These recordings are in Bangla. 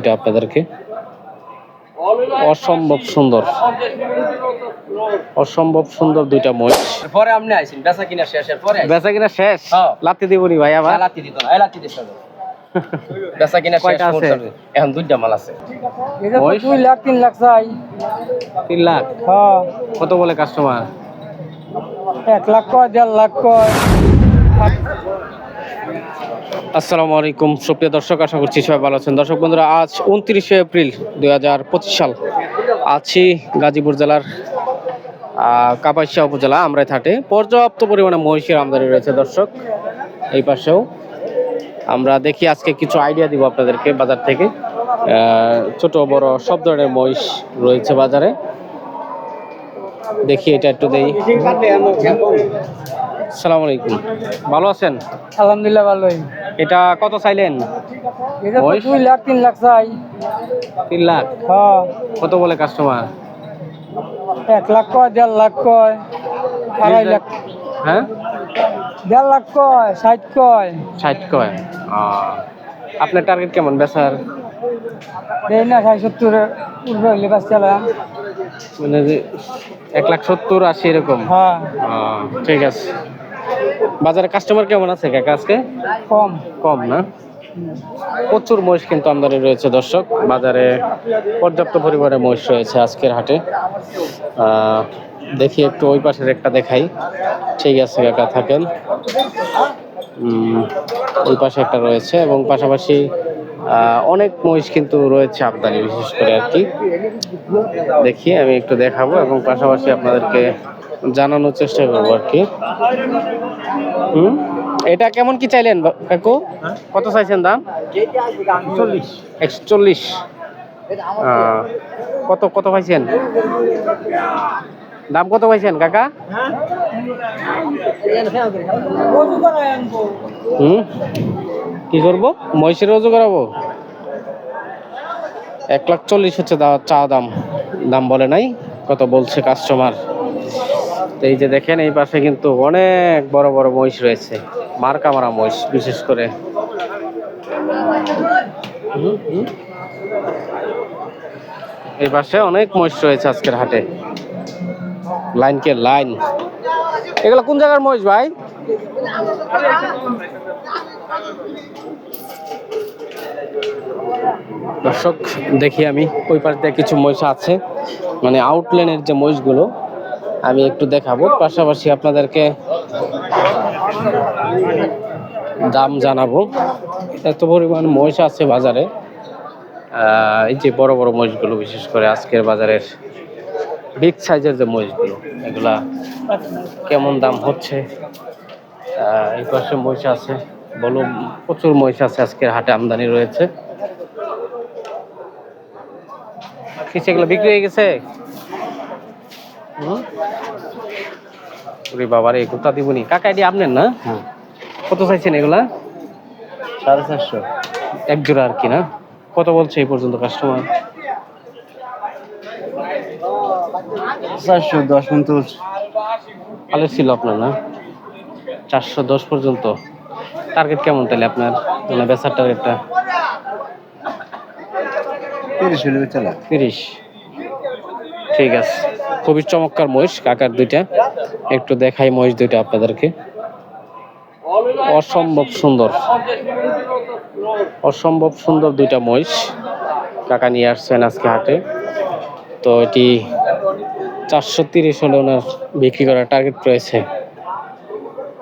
এটা আপনাদেরকে। অসম্ভব সুন্দর। অসম্ভব সুন্দর দুইটা মহিষ। পরে আপনি আইছেন বেচা কিনা শেষের পরে বেচা কিনা শেষ? হ্যাঁ। লাত্তি দিবনি ভাই আবার? লাতি দিত না এই লাতি দিছ বেচা কিনা শেষ? এখন দুইটা মাল আছে। দুই লাখ তিন লাখ চাই। তিন লাখ? হ্যাঁ। কত বলে কাস্টমার এক লাখ কয় দেড় লাখ কয়। আসসালামু আলাইকুম। সুপ্রিয় দর্শক আশা করছি সবাই ভালো আছেন। দর্শক বন্ধুরা আজ উনত্রিশে এপ্রিল দুই হাজার পঁচিশ সাল আছি গাজীপুর জেলার কাপাসিয়া উপজেলা আমরাই থাটে পর্যাপ্ত পরিমাণে মহিষের আমদানি রয়েছে দর্শক এই পাশেও। আমরা দেখি আজকে কিছু আইডিয়া দিব আপনাদেরকে বাজার থেকে। ছোট বড় সব ধরনের মহিষ রয়েছে বাজারে। দেখি এটা একটু দেই। সালাম আলাইকুম। ভালো আছেন? আলহামদুলিল্লাহ ভালোই। এটা কত চাইলেন? দুই লাখ তিন লাখ চাই। তিন লাখ? হ্যাঁ। কত বলে কাস্টমার এক লাখ কয় দেড় লাখ কয় আড়াই লাখ। হ্যাঁ? দেড় লাখ কয় ষাট কয়। ষাট কয়। আপনার টার্গেট কেমন বেচার? এই না ষাট সত্তর উঠবে হইলে বাস মানে যে এক লাখ সত্তর আশি এরকম? হ্যাঁ। ঠিক আছে। বাজারে কাস্টমার কেমন আছে কাকা আজকে? কম। কম না? প্রচুর মহিষ কিন্তু আমদানি রয়েছে দর্শক। বাজারে পর্যাপ্ত পরিমাণে মহিষ রয়েছে আজকের হাটে। দেখি একটু ওই পাশের একটা দেখাই। ঠিক আছে কাকা থাকেন। ওই পাশে একটা রয়েছে এবং পাশাপাশি অনেক মহিষ কিন্তু রয়েছে আমদানি বিশেষ করে আর কি। দেখি আমি একটু দেখাবো এবং পাশাপাশি আপনাদেরকে জানানোর চেষ্টা করব আর কি। হুম? এটা কেমন কি চাইলেন কাকু? কত চাইছেন দাম? চল্লিশ একশো চল্লিশ কত কত পাইছেন? দাম কত পাইছেন কাকা? হুম? কি করব? মহিষের রোজু করাবো? এক লাখ চল্লিশ হচ্ছে চা দাম। দাম বলে নাই কত বলছে কাস্টমার এই যে দেখেন, এই পাশে কিন্তু অনেক বড় বড় মহিষ রয়েছে, মার্কা মারা মহিষ বিশেষ করে। এই পাশে অনেক মহিষ রয়েছে আজকের হাটে। লাইন কে লাইন। এগুলো কোন জায়গার মহিষ ভাই? দর্শক, দেখি আমি, ওই পাশ দিয়ে কিছু মহিষ আছে। মানে আউটলাইনের যে মহিষগুলো আমি একটু দেখাবো। পাশাপাশি আপনাদেরকে দাম জানাব। এত পরিমাণ মহিষ আছে বাজারে। এই যে বড় বড় মহিষগুলো, বিশেষ করে আজকের বাজারের বিগ সাইজের যে মহিষগুলো, এগুলা কেমন দাম হচ্ছে? এই পাশে মহিষ আছে বলো প্রচুর মহিষ আছে আজকের হাটে, আমদানি রয়েছে। কিছু এগুলো বিক্রি হয়ে গেছে? ওরে বাবারে কোথা দিবনি। কাকা এটি আপনার না? কত চাইছেন এগুলা? সাড়ে চারশো। এক জোড়া আর কি না? কত বলছে এই পর্যন্ত কাস্টমার চারশো দশ মিনিট ভালো ছিল আপনার না? চারশো দশ পর্যন্ত। টার্গেট কেমন তাহলে আপনার? মানে বেচার টার্গেটটা তিরিশ হলে তিরিশ। ঠিক আছে। খুবই চমৎকার মহিষ, কাকার দুইটা। একটু দেখাই মহিষ দুইটা আপনাদেরকে। অসম্ভব সুন্দর। অসম্ভব সুন্দর দুইটা মহিষ কাকা নিয়ে আসছেন আজকে হাটে। তো এটি চারশো তিরিশ হলে ওনার বিক্রি করার টার্গেট রয়েছে।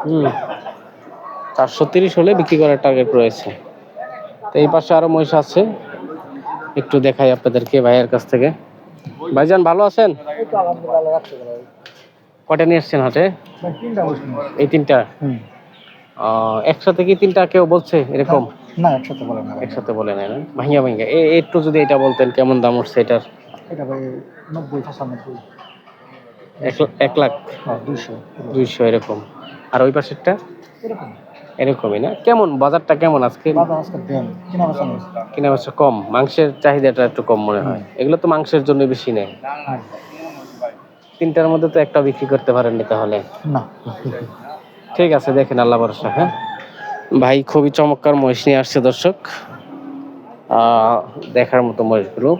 হুম, চারশো তিরিশ হলে বিক্রি করার টার্গেট রয়েছে। তো এই পাশে আরও মহিষ আছে। একটু দেখাই আপনাদেরকে ভাইয়ের কাছ থেকে। ভাইজান ভালো আছেন? কটা নিয়ে এসছেন হাটে? এই তিনটা? একসাথে কি তিনটা কেউ বলছে এরকম? না একসাথে বলে না একসাথে বলে না ভাঙ্গা ভাঙ্গা একটু যদি এটা বলতেন কেমন দাম উঠছে এটার? এটা ভাই নব্বই পঁচানব্বই। এক লা- এক লাখ? হ্যাঁ দুইশো। দুইশো এরকম। আর ওই পাশেরটা? এরকম। এরকমই না? কেমন? বাজারটা কেমন আজকে? কিনা বেচা নেই। কম। মাংসের চাহিদাটা একটু কম মনে হয়। এগুলো তো মাংসের জন্য বেশি নেয়। হ্যাঁ তিনটার মধ্যে তো একটা বিক্রি করতে পারেননি তাহলে? না। ঠিক আছে দেখেন আল্লাহ ভরসা হ্যাঁ? ভাই খুবই চমৎকার মহিষ নিয়ে আসছে দর্শক। আহ, দেখার মতো মহিষগুলো।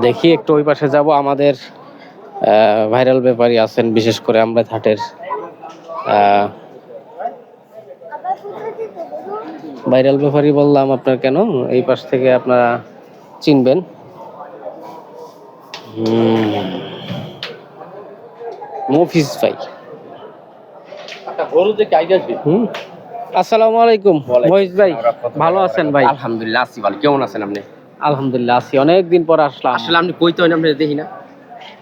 দেখি একটু ওই পাশে যাব। আমাদের ভাইরাল ব্যাপারী আছেন বিশেষ করে আমরা থাটের ভাইরাল ব্যাপারী বললাম আপনার কেন? এই পাশ থেকে আপনারা চিনবেন। মফিজ ভাই। আসবে হুম। আসসালামু আলাইকুম মহিষ ভাই। ভালো আছেন ভাই? আলহামদুলিল্লাহ আছি ভালো। কেমন আছেন আপনি? আলহামদুলিল্লাহ আছি। অনেক দিন পর আসলাম। আসলে আপনি কইতে হয় না আপনি দেখি না।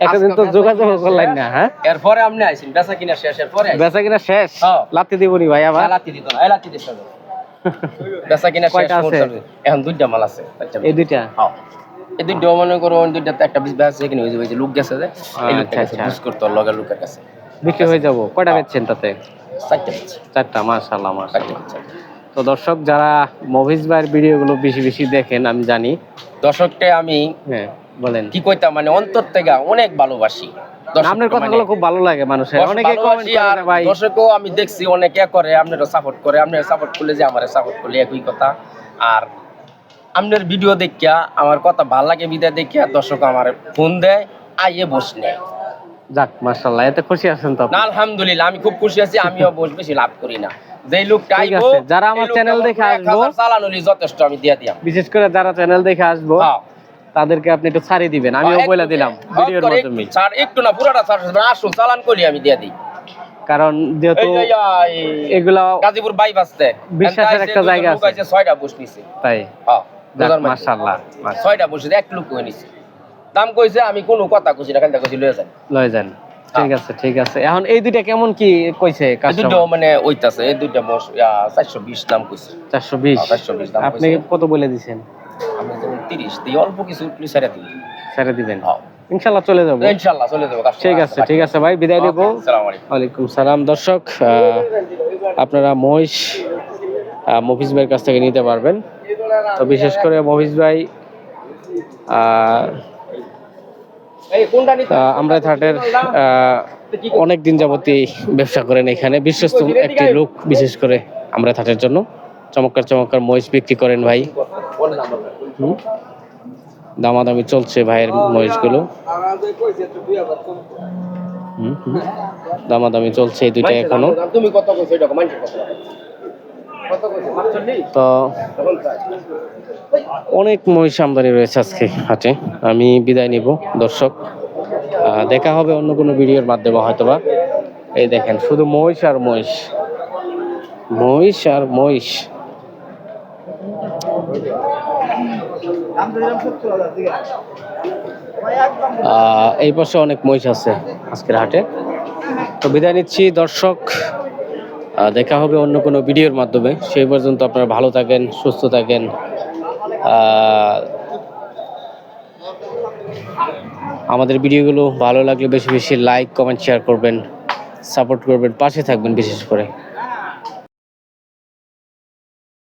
একটা দিন তো যোগাযোগ করলেন না হ্যাঁ? এরপরে আপনি আইছেন বেচা কিনা শেষ এরপরে বেচা কিনা শেষ? হ্যাঁ। লাত্তি দিবনি ভাই আবার? লাতি দিত না এই লাতি দিছ না বেচা কিনা শেষ? এখন দুইটা মাল আছে আচ্ছা এই দুইটা? হ্যাঁ। এই দুইটা মনে করো ওই দুইটাতে একটা বিশ বেচা হয়েছে হয়েছে লোক গেছে যে এই লোকটা আচ্ছা, গেছে আচ্ছা। বুঝ করতো লগের লোকের কাছে। বিক্রি হয়ে যাব। কয়টা বেচছেন তাতে? চারটা চারটা মাশাআল্লাহ মাশাআল্লাহ। তো দর্শক যারা মভিজ ভাইয়ের ভিডিওগুলো বেশি বেশি দেখেন আমি জানি। দর্শককে আমি হ্যাঁ। বলেন। কি কইতাম মানে অন্তর থেকে অনেক ভালোবাসি। আপনার কথাগুলো মানে খুব ভালো লাগে মানুষের। অনেকে কমেন্ট করে ভাই দর্শকও আমি দেখছি অনেকে করে সাপোর্ট করে। আপনারা সাপোর্ট করলে যে আমার সাপোর্ট করলে একই কথা। আর আপনার ভিডিও দেখিয়া আমার কথা ভালো লাগে বিদায় দেখিয়া দর্শক আমার ফোন দেয় আইয়ে বস নেয় যাক মাশাআল্লাহ এতে খুশি আছেন তো আলহামদুলিল্লাহ আমি খুব খুশি আছি আমিও বস বেশি লাভ করি না। যেই লোকটা আইবো আছে, যারা আমার চ্যানেল দেখে আসবো- হাজার যথেষ্ট আমি দিয়ে দিয়াম। বিশেষ করে যারা চ্যানেল দেখে আসব। হ্যাঁ। তাদেরকে আপনি একটু ছাড়ি দিবেন। আমিও বলে দিলাম ভিডিওর মাধ্যমে ছাড় একটু না পুরাটা ছাড় আসুন চালান করি আমি দিয়ে দিই। কারণ যেহেতু এগুলা গাজীপুর বাই বাসতে বিশ্বাসের একটা জায়গা আছে। ছয়টা বস নিছে। তাই। হ্যাঁ মাশাআল্লাহ। ছয়টা বসে এক লোক কই নিছে। দাম কইছে আমি কোনো কথা কইছি না খালি কইছি লয়ে যান। লয়ে যান। ঠিক আছে ঠিক আছে। এখন এই দুইটা কেমন কি কইছে এই দুটো কাস্টমার মানে ওইতাছে এই দুইটা বস চারশো বিশ দাম কইছে। চারশো বিশ। চারশো বিশ দাম আপনি কত বলে দিছেন? আমি তিরিশ অল্প কিছু উঠলি দিবেন। হ্যাঁ। ইনশাল্লাহ চলে যাব। ইনশাল্লাহ চলে যাব ঠিক আছে ঠিক আছে ভাই বিদায় দেব ওয়ালাইকুম সালাম। দর্শক আপনারা মহিষ মফিজ ভাইয়ের কাছ থেকে নিতে পারবেন। তো বিশেষ করে মফিজ ভাই আমরা থাটের অনেক দিন যাবতই ব্যবসা করেন এখানে। বিশ্বস্ত একটি লোক বিশেষ করে আমরা থাটের জন্য। চমৎকার চমৎকার মহিষ বিক্রি করেন ভাই? দামাদামি চলছে ভাইয়ের মহিষগুলো। দামাদামি চলছে এই দুইটা এখনও। তো অনেক মহিষ আমদানি রয়েছে আজকে হাটে। আমি বিদায় নিব, দর্শক। দেখা হবে অন্য কোনো ভিডিওর মাধ্যমে হয়তোবা। এই দেখেন, শুধু মহিষ আর মহিষ। মহিষ আর মহিষ। এই পাশে অনেক মহিষ আছে আজকের হাটে। তো বিদায় নিচ্ছি, দর্শক দেখা হবে অন্য কোনো ভিডিওর মাধ্যমে। সেই পর্যন্ত আপনারা ভালো থাকেন, সুস্থ থাকেন। আমাদের ভিডিওগুলো ভালো লাগলে বেশি বেশি লাইক, কমেন্ট, শেয়ার করবেন, সাপোর্ট করবেন, পাশে থাকবেন বিশেষ করে।